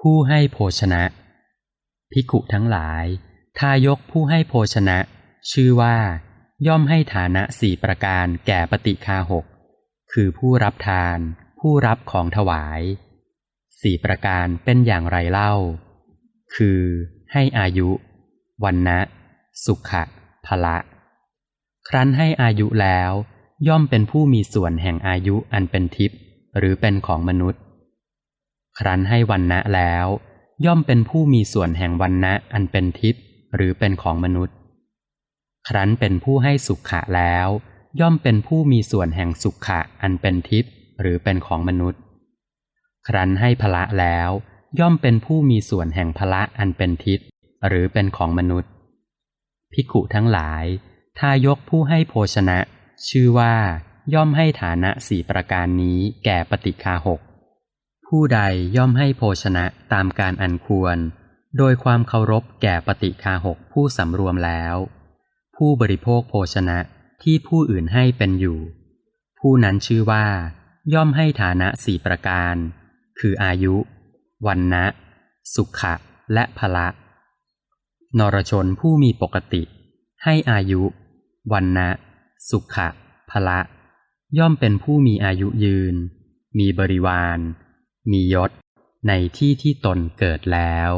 ผู้ให้โภชนะ ภิกขุทั้งหลาย ทายกผู้ให้โภชนะ ชื่อว่า ย่อมให้ฐานะสี่ประการแก่ปฏิคาหก คือผู้รับทาน ผู้รับของถวายสี่ประการเป็นอย่างไรเล่า คือ ให้อายุวันนะสุขะพละ ครั้นให้อายุแล้ว ย่อมเป็นผู้มีส่วนแห่งอายุอันเป็นทิพย์หรือเป็นของมนุษย์ ครั้นให้วันนะแล้ว ย่อมเป็นผู้มีส่วนแห่งวันนะอันเป็นทิพย์หรือเป็นของมนุษย์ ครั้นเป็นผู้ให้สุขะแล้ว ย่อมเป็นผู้มีส่วนแห่งสุขะอันเป็นทิพย์หรือเป็นของมนุษย์ ครั้นให้พละแล้ว ย่อมเป็นผู้มีส่วนแห่งพละอันเป็นทิพย์หรือเป็นของมนุษย์ ภิกขุทั้งหลายทายกผู้ให้โภชนะ ชื่อว่าย่อมให้ฐานะสี่ประการนี้แก่ปฏิคาหก ผู้ใดย่อมให้โภชนะตามการอันควร โดยความเคารพแก่ปฏิคาหกผู้สำรวมแล้ว ผู้บริโภคโภชนะที่ผู้อื่นให้เป็นอยู่ ผู้นั้นชื่อว่า ย่อมให้ฐานะสี่ประการ คืออายุ วันนะสุขะ และพละ นรชนผู้มีปกติ ให้อายุ วันนะสุขะพละ ย่อมเป็นผู้มีอายุยืน มีบริวาร มียศในที่ที่ตนเกิดแล้ว